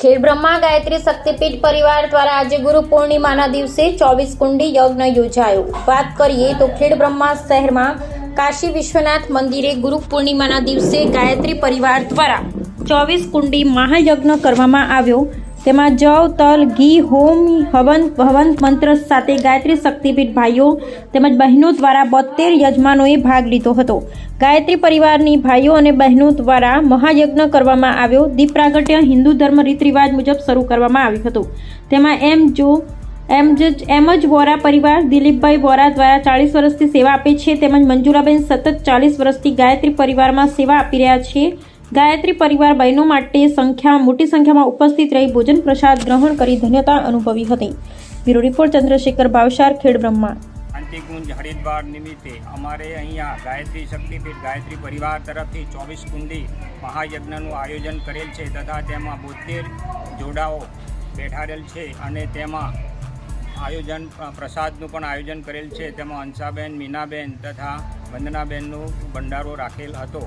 ખેડબ્રહ્મા ગાયત્રી શક્તિપીઠ પરિવાર દ્વારા આજે ગુરુ પૂર્ણિમાના દિવસે ચોવીસ કુંડી યજ્ઞ યોજાયો. વાત કરીએ તો ખેડબ્રહ્મા શહેરમાં કાશી વિશ્વનાથ મંદિરે ગુરુ પૂર્ણિમાના દિવસે ગાયત્રી પરિવાર દ્વારા ચોવીસ કુંડી મહાયજ્ઞ કરવામાં આવ્યો. તેમાં જવ, તલ, ઘી, હોમ, હવન હવન મંત્ર સાથે ગાયત્રી શક્તિપીઠ ભાઈઓ તેમજ બહેનો દ્વારા બોતેર યજમાનોએ ભાગ લીધો હતો. ગાયત્રી પરિવારની ભાઈઓ અને બહેનો દ્વારા મહાયજ્ઞ કરવામાં આવ્યો. દીપ પ્રાગટ્ય હિન્દુ ધર્મ રીત રિવાજ મુજબ શરૂ કરવામાં આવ્યું હતું. તેમાં એમ જો, એમ જ એમ જ વોરા પરિવાર દિલીપભાઈ વોરા દ્વારા ચાળીસ વર્ષથી સેવા આપે છે તેમજ મંજુલાબેન સતત ચાલીસ વર્ષથી ગાયત્રી પરિવારમાં સેવા આપી રહ્યા છે. ગાયત્રી પરિવાર બહેનો માટે સંખ્યા, મોટી સંખ્યામાં ઉપસ્થિત રહી ભોજન પ્રસાદ ગ્રહણ કરી ધન્યતા અનુભવી હતી. બ્યુરો રિપોર્ટ ચંદ્રશેખર ભાવસાર ખેડબ્રહ્મા શાંતિકુંજ હરિદ્વાર નિમિત્તે અમારે અહીંયા ગાયત્રી શક્તિપીઠ ગાયત્રી પરિવાર તરફથી ચોવીસ કુંડી મહાયજ્ઞનું આયોજન કરેલ છે તથા તેમાં બોતેર જોડાઓ બેઠાડેલ છે અને તેમાં આયોજન, પ્રસાદનું પણ આયોજન કરેલ છે. તેમાં હંસાબેન મીનાબેન તથા વંદનાબેનનો ભંડારો રાખેલ હતો.